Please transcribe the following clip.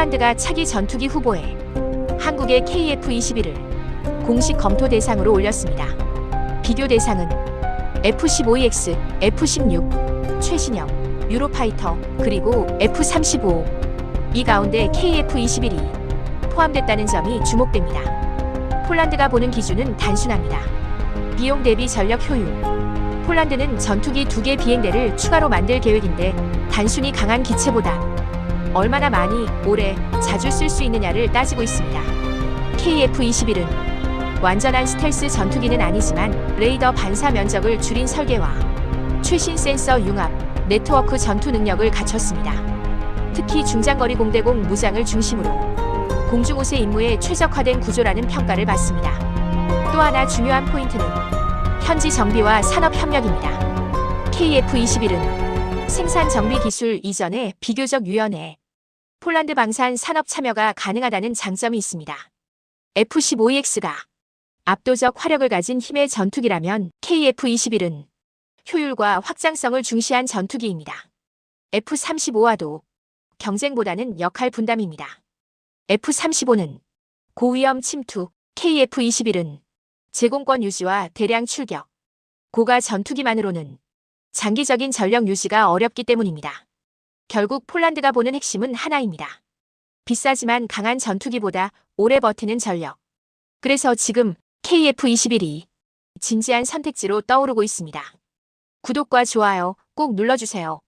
폴란드가 차기 전투기 후보에 한국의 KF-21을 공식 검토 대상으로 올렸습니다. 비교 대상은 F-15EX, F-16, 최신형, 유로파이터, 그리고 F-35. 이 가운데 KF-21이 포함됐다는 점이 주목됩니다. 폴란드가 보는 기준은 단순합니다. 비용 대비 전력 효율. 폴란드는 전투기 두 개 비행대를 추가로 만들 계획인데 단순히 강한 기체보다 얼마나 많이, 오래, 자주 쓸 수 있느냐를 따지고 있습니다. KF-21은 완전한 스텔스 전투기는 아니지만 레이더 반사 면적을 줄인 설계와 최신 센서 융합, 네트워크 전투 능력을 갖췄습니다. 특히 중장거리 공대공 무장을 중심으로 공중옷의 임무에 최적화된 구조라는 평가를 받습니다. 또 하나 중요한 포인트는 현지 정비와 산업 협력입니다. KF-21은 생산 정비 기술 이전에 비교적 유연해 폴란드 방산 산업 참여가 가능하다는 장점이 있습니다. F-15EX가 압도적 화력을 가진 힘의 전투기라면 KF-21은 효율과 확장성을 중시한 전투기입니다. F-35와도 경쟁보다는 역할 분담입니다. F-35는 고위험 침투, KF-21은 제공권 유지와 대량 출격, 고가 전투기만으로는 장기적인 전력 유지가 어렵기 때문입니다. 결국 폴란드가 보는 핵심은 하나입니다. 비싸지만 강한 전투기보다 오래 버티는 전력. 그래서 지금 KF-21이 진지한 선택지로 떠오르고 있습니다. 구독과 좋아요 꼭 눌러주세요.